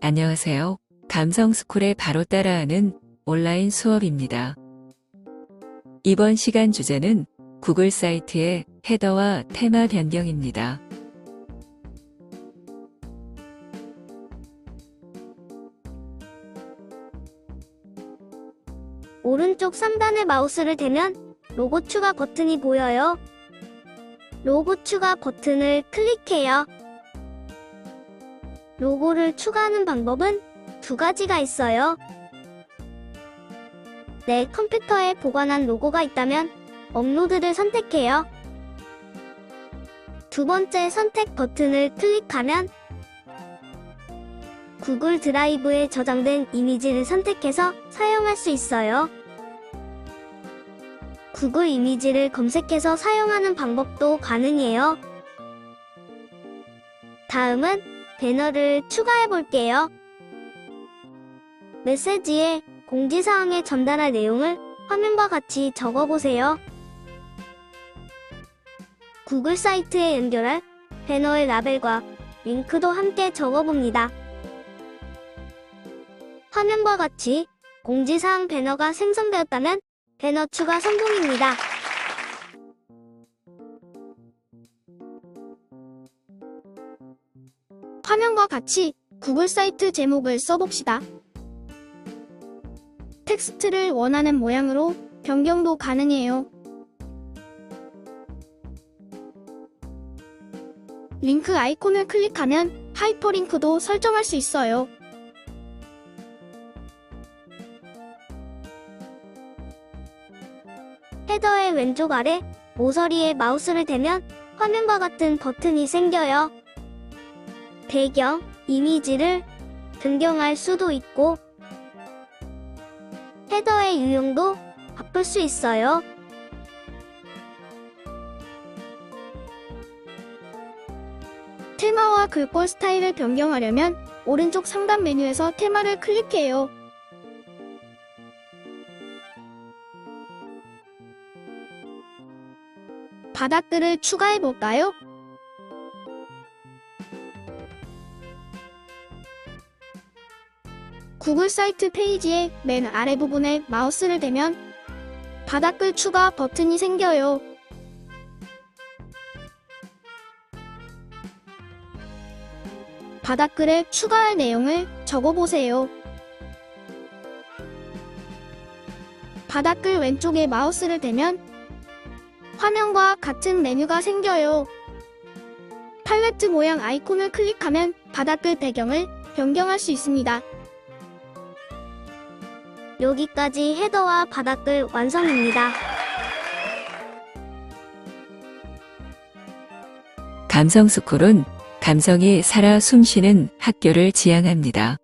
안녕하세요. 감성스쿨에 바로 따라하는 온라인 수업입니다. 이번 시간 주제는 구글 사이트의 헤더와 테마 변경입니다. 오른쪽 상단에 마우스를 대면 로고 추가 버튼이 보여요. 로고 추가 버튼을 클릭해요. 로고를 추가하는 방법은 두 가지가 있어요. 내 컴퓨터에 보관한 로고가 있다면 업로드를 선택해요. 두 번째 선택 버튼을 클릭하면 구글 드라이브에 저장된 이미지를 선택해서 사용할 수 있어요. 구글 이미지를 검색해서 사용하는 방법도 가능해요. 다음은 배너를 추가해 볼게요. 메시지에 공지사항에 전달할 내용을 화면과 같이 적어보세요. 구글 사이트에 연결할 배너의 라벨과 링크도 함께 적어봅니다. 화면과 같이 공지사항 배너가 생성되었다면 배너 추가 성공입니다. 화면과 같이 구글 사이트 제목을 써봅시다. 텍스트를 원하는 모양으로 변경도 가능해요. 링크 아이콘을 클릭하면 하이퍼링크도 설정할 수 있어요. 헤더의 왼쪽 아래 모서리에 마우스를 대면 화면과 같은 버튼이 생겨요. 배경, 이미지를 변경할 수도 있고 헤더의 유형도 바꿀 수 있어요. 테마와 글꼴 스타일을 변경하려면 오른쪽 상단 메뉴에서 테마를 클릭해요. 바닥글을 추가해 볼까요? 구글 사이트 페이지의 맨 아래 부분에 마우스를 대면 바닥글 추가 버튼이 생겨요. 바닥글에 추가할 내용을 적어보세요. 바닥글 왼쪽에 마우스를 대면 화면과 같은 메뉴가 생겨요. 팔레트 모양 아이콘을 클릭하면 바닥글 배경을 변경할 수 있습니다. 여기까지 헤더와 바닥글 완성입니다. 감성스쿨은 감성이 살아 숨쉬는 학교를 지향합니다.